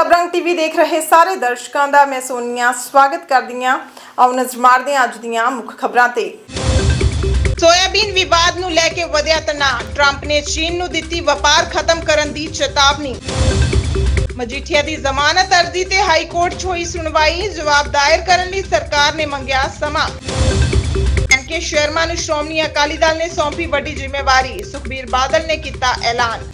ਸਬਰੰਗ TV ਦੇਖ ਰਹੇ ਸਾਰੇ ਦਰਸ਼ਕਾਂ ਦਾ ਮੈਂ ਸੋਨੀਆ, ਸਵਾਗਤ ਕਰਦੀ ਹਾਂ ਆਓ ਨਜ਼ਰ ਮਾਰਦੇ ਹਾਂ ਅੱਜ ਦੀਆਂ ਮੁੱਖ ਖਬਰਾਂ ਤੇ। ਸੋਇਆਬੀਨ ਵਿਵਾਦ ਨੂੰ ਲੈ ਕੇ ਵਧਿਆ ਤਣਾਅ, ਟਰੰਪ ਨੇ ਚੀਨ ਨੂੰ ਦਿੱਤੀ ਵਪਾਰ ਖਤਮ ਕਰਨ ਦੀ ਚੇਤਾਵਨੀ। ਮਜੀਠੀਆ ਦੀ ਜ਼ਮਾਨਤ ਅਰਜ਼ੀ ਤੇ ਹਾਈ ਕੋਰਟ 'ਚ ਹੋਈ ਸੁਣਵਾਈ, ਜਵਾਬ ਦਾਇਰ ਕਰਨ ਲਈ ਸਰਕਾਰ ਨੇ ਮੰਗਿਆ ਸਮਾਂ। ਕੇ ਸ਼ਰਮਾ ਨੂੰ ਸ਼੍ਰੋਮਣੀ ਅਕਾਲੀ ਦਲ ਨੇ ਸੌਂਪੀ ਵੱਡੀ ਜ਼ਿੰਮੇਵਾਰੀ, ਸੁਖਬੀਰ ਬਾਦਲ ਨੇ ਕੀਤਾ ਐਲਾਨ।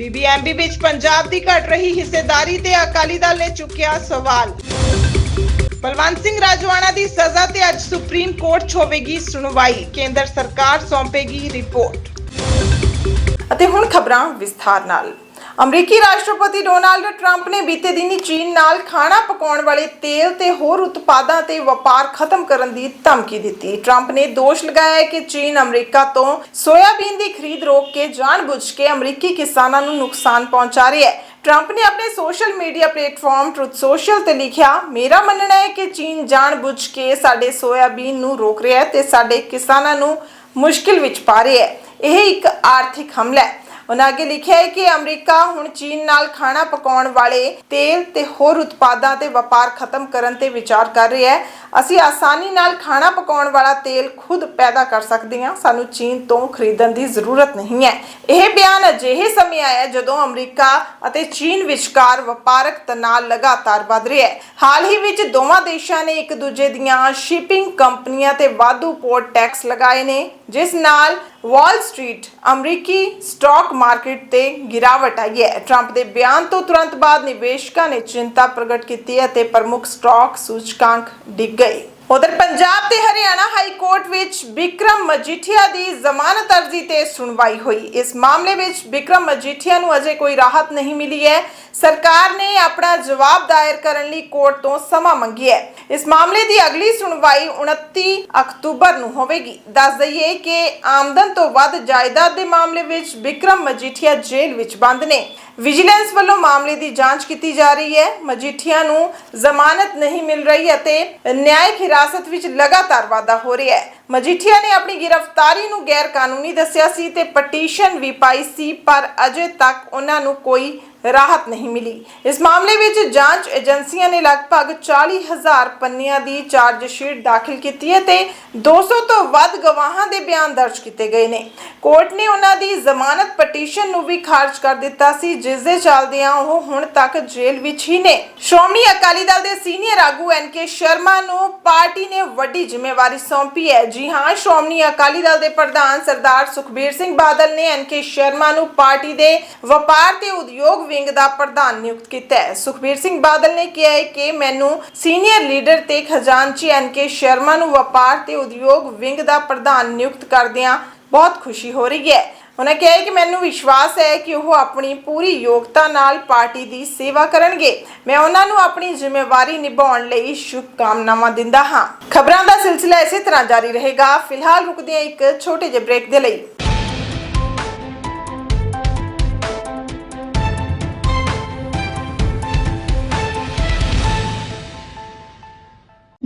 ਬੀਬੀਐਮਬੀ ਵਿੱਚ ਪੰਜਾਬ ਦੀ ਘਟ ਰਹੀ ਹਿੱਸੇਦਾਰੀ ਤੇ ਅਕਾਲੀ ਦਲ ਨੇ ਚੁੱਕਿਆ ਸਵਾਲ। ਬਲਵੰਤ ਸਿੰਘ ਰਾਜਵਾਨਾ ਦੀ ਸਜ਼ਾ ਤੇ ਅੱਜ ਸੁਪਰੀਮ ਕੋਰਟ 'ਚ ਹੋਵੇਗੀ ਸੁਣਵਾਈ। ਕੇਂਦਰ ਸਰਕਾਰ ਸੌਂਪੇਗੀ ਰਿਪੋਰਟ। ਅਤੇ ਹੁਣ ਖਬਰਾਂ ਵਿਸਥਾਰ ਨਾਲ। ਅਮਰੀਕੀ ਰਾਸ਼ਟਰਪਤੀ ਡੋਨਾਲਡ ਟਰੰਪ ਨੇ ਬੀਤੇ ਦਿਨੀ ਚੀਨ ਨਾਲ ਖਾਣਾ ਪਕਾਉਣ ਵਾਲੇ ਤੇਲ ਤੇ ਹੋਰ ਉਤਪਾਦਾਂ ਤੇ ਵਪਾਰ ਖਤਮ ਕਰਨ ਦੀ ਧਮਕੀ ਦਿੱਤੀ। ਟਰੰਪ ਨੇ ਦੋਸ਼ ਲਗਾਇਆ ਕਿ ਚੀਨ ਅਮਰੀਕਾ ਤੋਂ ਸੋਇਆਬੀਨ ਦੀ ਖਰੀਦ ਰੋਕ ਕੇ ਜਾਣਬੁੱਝ ਕੇ ਅਮਰੀਕੀ ਕਿਸਾਨਾਂ ਨੂੰ ਨੁਕਸਾਨ ਪਹੁੰਚਾ ਰਿਹਾ ਹੈ। ਟਰੰਪ ਨੇ ਆਪਣੇ social media platform Truth Social ਤੇ ਲਿਖਿਆ, ਮੇਰਾ ਮੰਨਣਾ ਹੈ ਕਿ ਚੀਨ ਜਾਣਬੁੱਝ ਕੇ ਸਾਡੇ ਸੋਇਆਬੀਨ ਨੂੰ ਰੋਕ ਰਿਹਾ ਹੈ ਤੇ ਸਾਡੇ ਕਿਸਾਨਾਂ ਨੂੰ ਮੁਸ਼ਕਿਲ ਵਿੱਚ ਪਾ ਰਿਹਾ ਹੈ। ਇਹ ਇੱਕ ਆਰਥਿਕ ਹਮਲਾ ਹੈ। ਉਹਨਾਂ ਅੱਗੇ ਲਿਖਿਆ ਹੈ ਕਿ ਅਮਰੀਕਾ ਹੁਣ ਚੀਨ ਨਾਲ ਖਾਣਾ ਪਕਾਉਣ ਵਾਲੇ ਤੇਲ ਤੇ ਹੋਰ ਉਤਪਾਦਾਂ ਤੇ ਵਪਾਰ ਖਤਮ ਕਰਨ ਤੇ ਵਿਚਾਰ ਕਰ ਰਿਹਾ ਹੈ। ਅਸੀਂ ਆਸਾਨੀ ਨਾਲ ਖਾਣਾ ਪਕਾਉਣ ਵਾਲਾ ਤੇਲ ਖੁਦ ਪੈਦਾ ਕਰ ਸਕਦੇ ਹਾਂ। ਸਾਨੂੰ ਚੀਨ ਤੋਂ ਖਰੀਦਣ ਦੀ ਜ਼ਰੂਰਤ ਨਹੀਂ ਹੈ। ਇਹ ਬਿਆਨ ਅਜਿਹੇ ਸਮੇਂ ਆਇਆ ਜਦੋਂ ਅਮਰੀਕਾ ਅਤੇ ਚੀਨ ਵਿਚਕਾਰ ਵਪਾਰਕ ਤਣਾਅ ਲਗਾਤਾਰ ਵਧ ਰਿਹਾ ਹੈ। ਹਾਲ ਹੀ ਵਿੱਚ ਦੋਵਾਂ ਦੇਸ਼ਾਂ ਨੇ ਇੱਕ ਦੂਜੇ ਦੀਆਂ ਸ਼ਿਪਿੰਗ ਕੰਪਨੀਆਂ ਤੇ ਵਾਧੂ ਪੋਰਟ ਟੈਕਸ ਲਗਾਏ ਨੇ। ਜਿਸ ਨਾਲ ਵਾਲ ਸਟਰੀਟ ਅਮਰੀਕੀ ਸਟਾਕ ਮਾਰਕੀਟ ਤੇ ਗਿਰਾਵਟ ਆਈ ਹੈ। ਟਰੰਪ ਦੇ ਬਿਆਨ ਤੋਂ ਤੁਰੰਤ ਬਾਅਦ ਨਿਵੇਸ਼ਕਾਂ ਨੇ ਚਿੰਤਾ ਪ੍ਰਗਟ ਕੀਤੀ ਅਤੇ ਪ੍ਰਮੁੱਖ ਸਟਾਕ ਸੂਚਕਾਂਕ ਡਿੱਗ ਗਏ। ਉਧਰ ਪੰਜਾਬ ਤੇ ਹਰਿਆਣਾ ਹਾਈ ਕੋਰਟ ਵਿੱਚ ਵਿਕਰਮ ਮਜੀਠੀਆ ਦੀ ਜ਼ਮਾਨਤ ਅਰਜ਼ੀ ਤੇ ਸੁਣਵਾਈ ਹੋਈ। ਇਸ ਮਾਮਲੇ ਵਿੱਚ ਵਿਕਰਮ ਮਜੀਠੀਆ ਨੂੰ ਅਜੇ ਕੋਈ ਰਾਹਤ ਨਹੀਂ ਮਿਲੀ ਹੈ। ਸਰਕਾਰ ਨੇ ਆਪਣਾ ਜਵਾਬ ਦਾਇਰ ਕਰਨ ਲਈ ਕੋਰਟ ਤੋਂ ਸਮਾਂ ਮੰਗਿਆ ਹੈ। ਇਸ ਮਾਮਲੇ ਦੀ ਅਗਲੀ ਸੁਣਵਾਈ 29 ਅਕਤੂਬਰ ਨੂੰ ਹੋਵੇਗੀ। ਦੱਸ ਦਈਏ ਕਿ ਆਮਦਨ ਤੋਂ ਵੱਧ ਜਾਇਦਾਦ ਦੇ ਮਾਮਲੇ ਵਿੱਚ ਵਿਕਰਮ ਮਜੀਠੀਆ ਜੇਲ੍ਹ ਵਿੱਚ ਬੰਦ ਨੇ। ਵਿਜੀਲੈਂਸ ਵੱਲੋਂ ਮਾਮਲੇ ਦੀ ਜਾਂਚ ਕੀਤੀ ਜਾ ਰਹੀ ਹੈ। ਮਜੀਠੀਆ ਨੂੰ ਜ਼ਮਾਨਤ ਨਹੀਂ ਮਿਲ ਰਹੀ ਅਤੇ ਨਿਆਇਕ ਹਿਰਾਸਤ ਵਿੱਚ ਲਗਾਤਾਰ ਵਾਧਾ ਹੋ ਰਿਹਾ ਹੈ। ਮਜੀਠੀਆ ਨੇ ਆਪਣੀ ਗ੍ਰਿਫਤਾਰੀ ਨੂੰ ਗੈਰ ਕਾਨੂੰਨੀ ਦੱਸਿਆ ਸੀ ਤੇ ਪਟੀਸ਼ਨ ਵੀ ਪਾਈ ਸੀ, ਪਰ ਅਜੇ ਤੱਕ ਉਹਨਾਂ ਨੂੰ ਕੋਈ ਰਾਹਤ ਨਹੀਂ ਮਿਲੀ। ਇਸ ਮਾਮਲੇ ਵਿੱਚ ਜਾਂਚ ਏਜੰਸੀਆਂ ਨੇ ਲਗਭਗ 40000 ਪੰਨਿਆਂ ਦੀ ਚਾਰਜ ਸ਼ੀਟ ਦਾਖਲ ਕੀਤੀ ਹੈ ਤੇ 200 ਤੋਂ ਵੱਧ ਗਵਾਹਾਂ ਦੇ ਬਿਆਨ ਦਰਜ ਕੀਤੇ ਗਏ ਨੇ। ਕੋਰਟ ਨੇ ਉਹਨਾਂ ਦੀ ਜ਼ਮਾਨਤ ਪਟੀਸ਼ਨ ਨੂੰ ਵੀ ਖਾਰਜ ਕਰ ਦਿੱਤਾ ਸੀ, ਜਿਸ ਦੇ ਚੱਲਦਿਆਂ ਉਹ ਹੁਣ ਤੱਕ ਜੇਲ੍ਹ ਵਿੱਚ ਹੀ ਨੇ। ਸ਼੍ਰੋਮਣੀ ਅਕਾਲੀ ਦਲ ਦੇ ਸੀਨੀਅਰ ਆਗੂ ਐਨ ਕੇ ਸ਼ਰਮਾ ਨੂੰ ਪਾਰਟੀ ਨੇ ਵੱਡੀ ਜ਼ਿੰਮੇਵਾਰੀ ਸੌਂਪੀ ਹੈ। ਜੀ ਹਾਂ, ਸ਼੍ਰੋਮਣੀ ਅਕਾਲੀ ਦਲ ਦੇ ਪ੍ਰਧਾਨ ਸਰਦਾਰ ਸੁਖਬੀਰ ਸਿੰਘ ਬਾਦਲ ਨੇ ਐਨ ਕੇ ਸ਼ਰਮਾ ਨੂੰ ਪਾਰਟੀ ਦੇ ਵਪਾਰ ਤੇ ਉਦਯੋਗ ਵਿੰਗ ਦਾ ਪ੍ਰਧਾਨ ਨਿਯੁਕਤ ਕੀਤਾ ਹੈ। ਸੁਖਬੀਰ ਸਿੰਘ ਬਾਦਲ ਨੇ ਕਿਹਾ ਹੈ ਕਿ ਮੈਨੂੰ ਸੀਨੀਅਰ ਲੀਡਰ ਤੇ ਖਜ਼ਾਨਚੀ ਐਨਕੇ ਸ਼ਰਮਾ ਨੂੰ ਵਪਾਰ ਤੇ ਉਦਯੋਗ ਵਿੰਗ ਦਾ ਪ੍ਰਧਾਨ ਨਿਯੁਕਤ ਕਰਦਿਆਂ ਬਹੁਤ ਖੁਸ਼ੀ ਹੋ ਰਹੀ ਹੈ। ਉਹਨਾਂ ਕਿਹਾ ਕਿ ਮੈਨੂੰ ਵਿਸ਼ਵਾਸ ਹੈ ਕਿ ਉਹ ਆਪਣੀ ਪੂਰੀ ਯੋਗਤਾ ਨਾਲ ਪਾਰਟੀ ਦੀ ਸੇਵਾ ਕਰਨਗੇ। ਮੈਂ ਉਹਨਾਂ ਨੂੰ ਆਪਣੀ ਜ਼ਿੰਮੇਵਾਰੀ ਨਿਭਾਉਣ ਲਈ ਸ਼ੁਭਕਾਮਨਾਵਾਂ ਦਿੰਦਾ ਹਾਂ। ਖਬਰਾਂ ਦਾ ਸਿਲਸਿਲਾ ਇਸੇ ਤਰ੍ਹਾਂ ਜਾਰੀ ਰਹੇਗਾ। ਫਿਲਹਾਲ ਰੁਕਦੇ ਹਾਂ ਇੱਕ ਛੋਟੇ ਜਿਹੇ ਬ੍ਰੇਕ ਦੇ ਲਈ।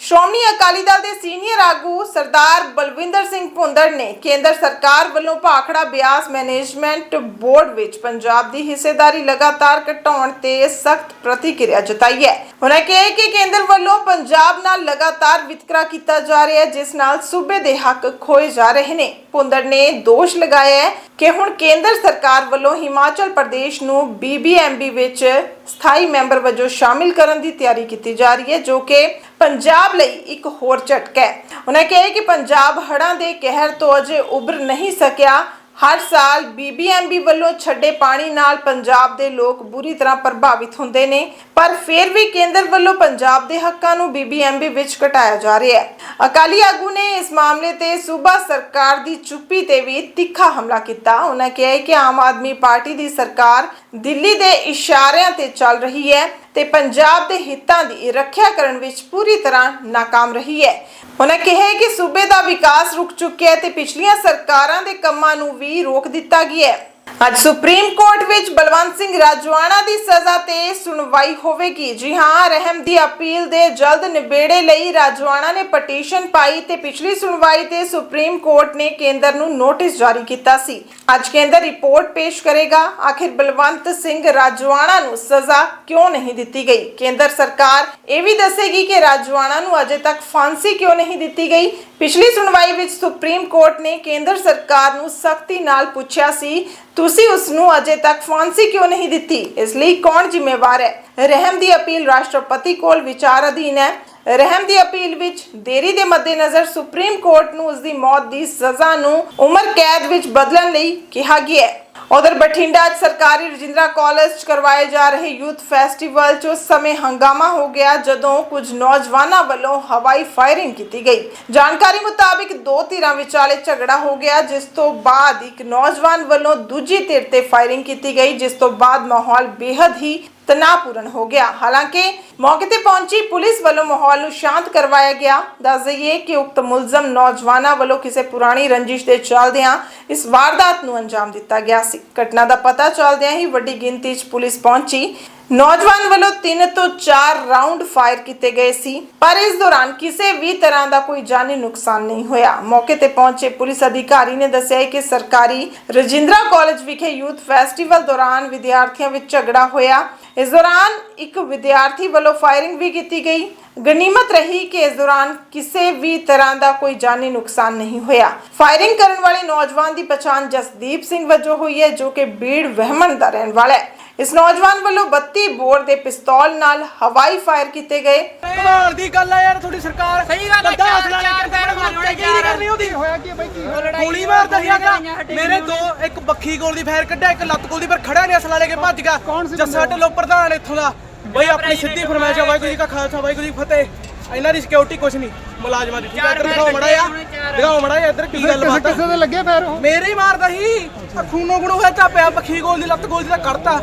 ਸ਼੍ਰੋਮਣੀ ਅਕਾਲੀ ਦਲ ਦੇ ਸੀਨੀਅਰ ਆਗੂ ਸਰਦਾਰ ਬਲਵਿੰਦਰ ਸਿੰਘ ਭੁੰਦੜ ਨੇ ਕੇਂਦਰ ਸਰਕਾਰ ਵੱਲੋਂ ਭਾਖੜਾ ਬਿਆਸ ਮੈਨੇਜਮੈਂਟ ਬੋਰਡ ਵਿੱਚ ਪੰਜਾਬ ਦੀ ਹਿੱਸੇਦਾਰੀ ਲਗਾਤਾਰ ਘਟਾਉਣ ਤੇ ਸਖਤ ਪ੍ਰਤੀਕਿਰਿਆ ਜਤਾਈ ਹੈ। ਉਹਨਾਂ ਕਿਹਾ ਕਿ ਕੇਂਦਰ ਵੱਲੋਂ ਪੰਜਾਬ ਨਾਲ ਲਗਾਤਾਰ ਵਿਤਕਰਾ ਕੀਤਾ ਜਾ ਰਿਹਾ ਹੈ, ਜਿਸ ਨਾਲ ਸੂਬੇ ਦੇ ਹੱਕ ਖੋਏ ਜਾ ਰਹੇ ਨੇ। ਭੁੰਦੜ ਨੇ ਦੋਸ਼ ਲਗਾਇਆ ਹੈ ਕਿ ਹੁਣ ਕੇਂਦਰ ਸਰਕਾਰ ਵੱਲੋਂ ਹਿਮਾਚਲ ਪ੍ਰਦੇਸ਼ ਨੂੰ ਬੀਬੀਐਮਬੀ ਵਿੱਚ ਸਥਾਈ ਮੈਂਬਰ ਵਜੋਂ ਸ਼ਾਮਿਲ ਕਰਨ ਦੀ ਤਿਆਰੀ ਕੀਤੀ ਜਾ ਰਹੀ ਹੈ, ਜੋ ਕਿ ਪੰਜਾਬ ਲਈ ਇੱਕ ਹੋਰ ਝਟਕਾ ਹੈ। ਉਹਨਾਂ ਕਿਹਾ ਕਿ ਪੰਜਾਬ ਹੜ੍ਹਾਂ ਦੇ ਕਹਿਰ ਤੋਂ ਅਜੇ ਉਭਰ ਨਹੀਂ ਸਕਿਆ। ਹਰ ਸਾਲ ਬੀਬੀਐਮਬੀ ਵੱਲੋਂ ਛੱਡੇ ਪਾਣੀ ਨਾਲ ਪੰਜਾਬ ਦੇ ਲੋਕ ਬੁਰੀ ਤਰ੍ਹਾਂ ਪ੍ਰਭਾਵਿਤ ਹੁੰਦੇ ਨੇ। ਪਰ ਫਿਰ ਵੀ ਕੇਂਦਰ ਵੱਲੋਂ ਪੰਜਾਬ ਦੇ ਹੱਕਾਂ ਨੂੰ ਬੀਬੀਐਮਬੀ ਵਿੱਚ ਘਟਾਇਆ ਜਾ ਰਿਹਾ ਹੈ। ਅਕਾਲੀ ਆਗੂ ਨੇ ਇਸ ਮਾਮਲੇ ਤੇ ਸੂਬਾ ਸਰਕਾਰ ਦੀ ਚੁੱਪੀ ਤੇ ਵੀ ਤਿੱਖਾ ਹਮਲਾ ਕੀਤਾ। ਉਹਨਾਂ ਕਿਹਾ ਕਿ ਆਮ ਆਦਮੀ ਪਾਰਟੀ ਦੀ ਸਰਕਾਰ ਦਿੱਲੀ ਦੇ ਇਸ਼ਾਰਿਆਂ ਤੇ ਚੱਲ ਰਹੀ ਹੈ। ਤੇ ਪੰਜਾਬ ਦੇ ਹਿੱਤਾਂ ਦੀ ਰੱਖਿਆ ਕਰਨ ਵਿੱਚ ਪੂਰੀ ਤਰ੍ਹਾਂ ਨਾਕਾਮ ਰਹੀ ਹੈ। ਉਹਨਾਂ ਕਿਹਾ ਕਿ ਸੂਬੇ ਦਾ ਵਿਕਾਸ ਰੁਕ ਚੁੱਕਿਆ ਹੈ ਤੇ ਪਿਛਲੀਆਂ ਸਰਕਾਰਾਂ ਦੇ ਕੰਮਾਂ ਨੂੰ ਵੀ ਰੋਕ ਦਿੱਤਾ ਗਿਆ ਹੈ। ਅੱਜ ਸੁਪਰੀਮ ਕੋਰਟ ਵਿੱਚ ਬਲਵੰਤ ਸਿੰਘ ਰਾਜਵਾਨਾ ਦੀ ਸਜ਼ਾ ਤੇ ਸੁਣਵਾਈ ਹੋਵੇਗੀ। ਜੀ ਹਾਂ, ਰਹਿਮ ਦੀ ਅਪੀਲ ਦੇ ਜਲਦ ਨਿਬੇੜੇ ਲਈ ਰਾਜਵਾਨਾ ਨੇ ਪਟੀਸ਼ਨ ਪਾਈ ਤੇ ਪਿਛਲੀ ਸੁਣਵਾਈ ਤੇ ਸੁਪਰੀਮ ਕੋਰਟ ਨੇ ਕੇਂਦਰ ਨੂੰ ਨੋਟਿਸ ਜਾਰੀ ਕੀਤਾ ਸੀ। ਅੱਜ ਕੇਂਦਰ ਰਿਪੋਰਟ ਪੇਸ਼ ਕਰੇਗਾ, ਆਖਿਰ ਬਲਵੰਤ ਸਿੰਘ ਰਾਜਵਾਨਾ ਨੂੰ ਸਜ਼ਾ ਕਿਉਂ ਨਹੀਂ ਦਿੱਤੀ ਗਈ? ਕੇਂਦਰ ਸਰਕਾਰ ਇਹ ਵੀ ਦੱਸੇਗੀ ਕਿ ਰਾਜਵਾਨਾ ਨੂੰ ਅਜੇ ਤੱਕ ਫਾਂਸੀ ਕਿਉਂ ਨਹੀਂ ਦਿੱਤੀ ਗਈ। ਪਿਛਲੀ ਸੁਣਵਾਈ ਵਿੱਚ ਸੁਪਰੀਮ ਕੋਰਟ ਨੇ ਕੇਂਦਰ ਸਰਕਾਰ ਨੂੰ ਸਖਤੀ ਨਾਲ ਪੁੱਛਿਆ ਸੀ ਤੁਸੀਂ ਉਸ ਨੂੰ ਅਜੇ ਤੱਕ ਫਾਂਸੀ ਕਿਉਂ ਨਹੀਂ ਦਿੱਤੀ? ਇਸ ਲਈ ਕੌਣ ਜ਼ਿੰਮੇਵਾਰ ਹੈ? ਰਹਿਮ ਦੀ ਅਪੀਲ ਰਾਸ਼ਟਰਪਤੀ ਕੋਲ ਵਿਚਾਰ ਅਧੀਨ ਹੈ। ਰਹਿਮ ਦੀ ਅਪੀਲ ਵਿੱਚ ਦੇਰੀ ਦੇ ਮੱਦੇਨਜ਼ਰ ਸੁਪਰੀਮ ਕੋਰਟ ਨੂੰ ਉਸ ਦੀ ਮੌਤ ਦੀ ਸਜ਼ਾ ਨੂੰ ਉਮਰ ਕੈਦ ਵਿੱਚ ਬਦਲਣ ਲਈ ਕਿਹਾ ਗਿਆ ਹੈ। ਉਧਰ ਬਠਿੰਡਾ 'ਚ ਸਰਕਾਰੀ ਰਜਿੰਦਰਾ ਕਾਲਜ 'ਚ ਕਰਵਾਏ ਜਾ ਰਹੇ ਯੂਥ ਫੈਸਟੀਵਲ 'ਚ ਉਸ ਸਮੇਂ ਹੰਗਾਮਾ ਹੋ ਗਿਆ ਜਦੋਂ ਕੁਝ ਨੌਜਵਾਨਾਂ ਵੱਲੋਂ ਹਵਾਈ ਫਾਇਰਿੰਗ ਕੀਤੀ ਗਈ। ਜਾਣਕਾਰੀ ਮੁਤਾਬਿਕ ਦੋ ਧਿਰਾਂ ਵਿਚਾਲੇ ਝਗੜਾ ਹੋ ਗਿਆ, ਜਿਸ ਤੋਂ ਬਾਅਦ ਇੱਕ ਨੌਜਵਾਨ ਵੱਲੋਂ ਦੂਜੀ ਧਿਰ ਤੇ ਫਾਇਰਿੰਗ ਕੀਤੀ ਗਈ, ਜਿਸ ਤੋਂ ਬਾਅਦ ਮਾਹੌਲ ਬੇहद ਹੀ ਤਣਾਅਪੂਰਨ ਹੋ ਗਿਆ। ਹਾਲਾਂਕਿ ਮੌਕੇ ਤੇ ਪਹੁੰਚੀ ਪੁਲਿਸ ਵੱਲੋਂ ਮਾਹੌਲ ਨੂੰ ਸ਼ਾਂਤ ਕਰਵਾਇਆ ਗਿਆ। ਦੱਸ ਦਈਏ ਕਿ ਉਕਤ ਮੁਲਜ਼ਮ ਨੌਜਵਾਨਾਂ ਵੱਲੋਂ ਕਿਸੇ ਪੁਰਾਣੀ ਰੰਜਿਸ਼ ਦੇ ਚੱਲਦਿਆਂ ਇਸ ਵਾਰਦਾਤ ਨੂੰ ਅੰਜਾਮ ਦਿੱਤਾ ਗਿਆ ਸੀ। ਘਟਨਾ ਦਾ ਪਤਾ ਚੱਲਦਿਆਂ ਹੀ ਵੱਡੀ ਗਿਣਤੀ 'ਚ ਪੁਲਿਸ ਪਹੁੰਚੀ। ਨੌਜਵਾਨ ਵੱਲੋਂ 3 ਤੋਂ 4 ਰਾਉਂਡ ਫਾਇਰ ਕੀਤੇ ਗਏ ਸੀ, ਪਰ ਇਸ ਦੌਰਾਨ ਕਿਸੇ ਵੀ ਤਰ੍ਹਾਂ ਦਾ ਕੋਈ ਜਾਨੀ ਨੁਕਸਾਨ ਨਹੀਂ ਹੋਇਆ। ਮੌਕੇ ਤੇ ਪਹੁੰਚੇ ਪੁਲਿਸ ਅਧਿਕਾਰੀ ਨੇ ਦੱਸਿਆ ਕਿ ਸਰਕਾਰੀ ਰਜਿੰਦਰਾ ਕਾਲਜ ਵਿਖੇ ਯੂਥ ਫੈਸਟੀਵਲ ਦੌਰਾਨ ਵਿਦਿਆਰਥੀਆਂ ਵਿੱਚ ਝਗੜਾ ਹੋਇਆ। ਇਸ ਦੌਰਾਨ ਇੱਕ ਵਿਦਿਆਰਥੀ ਵੱਲੋਂ ਫਾਇਰਿੰਗ ਵੀ ਕੀਤੀ ਗਈ। ਗਨੀਮਤ ਰਹੀ ਕਿ ਇਸ ਦੌਰਾਨ ਕਿਸੇ ਵੀ ਤਰ੍ਹਾਂ ਦਾ ਕੋਈ ਜਾਨੀ ਨੁਕਸਾਨ ਨਹੀਂ ਹੋਇਆ। ਫਾਇਰਿੰਗ ਕਰਨ ਵਾਲੇ ਨੌਜਵਾਨ ਦੀ ਪਛਾਣ ਜਸਦੀਪ ਸਿੰਘ ਵਜੋਂ ਹੋਈ ਹੈ, ਜੋ ਕਿ ਬੀੜ ਵਹਿਮਣ ਦਾ ਰਹਿਣ ਵਾਲਾ ਹੈ। ਇਸ ਨੌਜਵਾਨ ਵੱਲੋਂ 32 ਬੋਰ ਦੇ ਪਿਸਤੌਲ ਨਾਲ ਹਵਾਈ ਫਾਇਰ ਕੀਤੇ ਗਏ। ਕਮਾਲ ਦੀ ਗੱਲ ਆ ਯਾਰ ਤੁਹਾਡੀ ਸਰਕਾਰ ਸਹੀ ਗੱਲ ਆ, ਚਾਰ- ਚਾਰ ਕੇ ਪੈਰ ਮਾਰ ਮਾਰਨੇ ਕੇ ਨਹੀਂ ਕਰਨੀ ਉਹਦੀ? ਹੋਇਆ ਕੀ ਬਾਈ ਕੀ? ਗੋਲੀ ਮਾਰਦਾ ਸੀਗਾ। ਮੇਰੇ ਦੋ ਇੱਕ ਬੱਖੀ ਗੋਲ ਦੀ ਫਾਇਰ ਕੱਢਿਆ ਇੱਕ ਲੱਤ ਗੋਲ ਦੀ ਪਰ ਖੜਾ ਨਹੀਂ ਅਸਲਾ ਲੈ ਕੇ ਭੱਜ ਗਿਆ। ਜੱਸਾ ਢਿੱਲੋਂ ਪ੍ਰਧਾਨ ਇੱਥੋਂ ਦਾ। ਬਈ ਆਪਣੀ ਸਿੱਧੀ ਫਰਮਾਇਸ਼ ਆ ਵਾਹਿਗੁਰੂ ਜੀ ਕਾ ਖਾਲਸਾ ਵਾਹਿਗੁਰੂ ਜੀ ਫਤਿਹ। ਇਹਨਾਂ ਦੀ ਸਿਕਿਉਰਿਟੀ ਕੁਛ ਨਹੀਂ ਮੁਲਾਜ਼ਮਾਂ ਦੀ ਠੀਕ ਹੈ ਇੱਧਰ ਦਿਖਾਓ ਮੜਾ ਆ ਦਿਖਾਓ ਮੜਾ ਆ ਇੱਧਰ ਕੀ ਗੱਲ ਕਿਸੇ ਬਾਤ ਕਿਸੇ ਦੇ ਲੱਗੇ ਫੇਰ ਉਹ? ਮੇਰੇ ਹੀ ਮਾਰਦਾ ਸੀ। ਖੂਨੋ ਖੂਨੋ ਹੋਇਆ ਚਾਪਿਆ ਬੱਖੀ ਗੋਲ ਦੀ ਲੱਤ ਗੋਲ ਦੀ ਤਾਂ ਕੱਢਤਾ।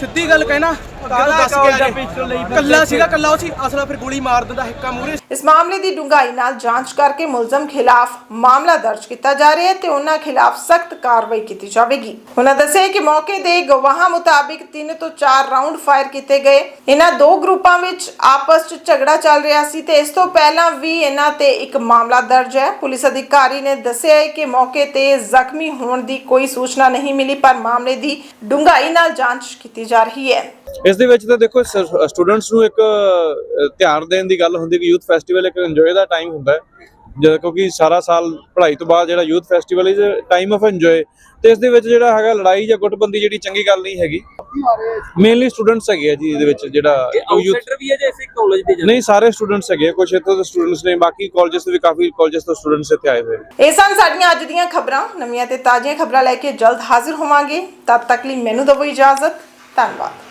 ਸਿੱਧੀ ਗੱਲ ਕਹਿਣਾ ਕਾਲਾ ਦੱਸ ਕੇ ਆ ਜੇ ਕੱਲਾ ਸੀਗਾ ਕੱਲਾ ਉਹ ਸੀ। ਅਸਲਾ ਫਿਰ ਗੋਲੀ ਮਾਰ ਦਿੰਦਾ ਹਿੱਕਾ ਮੂਰੇ ਇਸ ਮਾਮਲੇ ਦੀ ਡੂੰਘਾਈ ਨਾਲ ਜਾਂਚ ਕਰਕੇ ਮੁਲਜ਼ਮ ਖਿਲਾਫ ਮਾਮਲਾ ਦਰਜ ਕੀਤਾ ਜਾ ਰਿਹਾ ਹੈ ਤੇ ਉਹਨਾਂ ਖਿਲਾਫ ਸਖਤ ਕਾਰਵਾਈ ਕੀਤੀ ਜਾਵੇਗੀ। ਉਹਨਾਂ ਦੱਸਿਆ ਕਿ ਮੌਕੇ ਦੇ ਗਵਾਹਾਂ ਮੁਤਾਬਿਕ 3 ਤੋਂ 4 ਰਾਉਂਡ ਫਾਇਰ ਕੀਤੇ ਗਏ। ਇਹਨਾਂ ਦੋ ਗਰੁੱਪਾਂ ਵਿੱਚ ਆਪਸ ਵਿੱਚ ਝਗੜਾ ਚੱਲ ਰਿਹਾ ਸੀ ਤੇ ਇਸ ਤੋਂ ਪਹਿਲਾਂ ਵੀ ਇਹਨਾਂ ਤੇ ਇੱਕ ਮਾਮਲਾ ਦਰਜ ਹੈ। ਪੁਲਿਸ ਅਧਿਕਾਰੀ ਨੇ ਦੱਸਿਆ ਹੈ ਕਿ ਮੌਕੇ ਤੇ ਜ਼ਖਮੀ ਹੋਣ ਦੀ ਕੋਈ ਸੂਚਨਾ ਨਹੀਂ ਮਿਲੀ ਪਰ ਮਾਮਲੇ ਦੀ ਡੂੰਘਾਈ ਨਾਲ ਜਾਂਚ ਕੀਤੀ ਜਾ ਰਹੀ ਹੈ। ਇਸ ਦੇ ਵਿੱਚ ਤਾਂ ਦੇਖੋ ਸਟੂਡੈਂਟਸ ਨੂੰ ਇੱਕ ਧਿਆਨ ਦੇਣ ਦੀ ਗੱਲ ਹੁੰਦੀ ਕਿ ਯੂਥ ਫੈਸਟੀਵਲ ਇੱਕ ਇੰਜੋਏ ਦਾ ਟਾਈਮ ਹੁੰਦਾ ਹੈ। ਜਦ ਕਿਉਂਕਿ ਸਾਰਾ ਸਾਲ ਪੜ੍ਹਾਈ ਤੋਂ ਬਾਅਦ ਜਿਹੜਾ youth festival is time of enjoy ਤੇ ਇਸ ਦੇ ਵਿੱਚ ਜਿਹੜਾ ਹੈਗਾ ਲੜਾਈ ਜਾਂ ਗੁੱਟਬੰਦੀ ਜਿਹੜੀ ਚੰਗੀ ਗੱਲ ਨਹੀਂ ਹੈਗੀ। ਮੇਨਲੀ ਸਟੂਡੈਂਟਸ ਹੈਗੇ ਆ ਜੀ ਇਹਦੇ ਵਿੱਚ ਜਿਹੜਾ ਆਊਟਸਾਈਡਰ ਵੀ ਹੈ ਜੇ ਇਸੇ ਕਾਲਜ ਦੇ ਨਹੀਂ ਸਾਰੇ ਸਟੂਡੈਂਟਸ ਹੈਗੇ ਆ, ਕੁਛ ਇੱਥੋਂ ਦੇ ਸਟੂਡੈਂਟਸ ਨੇ ਬਾਕੀ ਕਾਲਜਸ ਤੋਂ ਵੀ ਕਾਫੀ ਕਾਲਜਸ ਤੋਂ ਸਟੂਡੈਂਟਸ ਇੱਥੇ ਆਏ ਹੋਏ ਨੇ। ਇਹ ਸਨ ਸਾਡੀਆਂ ਅੱਜ ਦੀਆਂ ਖਬਰਾਂ। ਨਵੀਆਂ ਤੇ ਤਾਜ਼ੀਆਂ ਖਬਰਾਂ ਲੈ ਕੇ ਜਲਦ ਹਾਜ਼ਰ ਹੋਵਾਂਗੇ। ਤਦ ਤੱਕ ਲਈ ਮੈਨੂੰ ਦਿਓ ਇਜਾਜ਼ਤ। ਧੰਨਵਾਦ।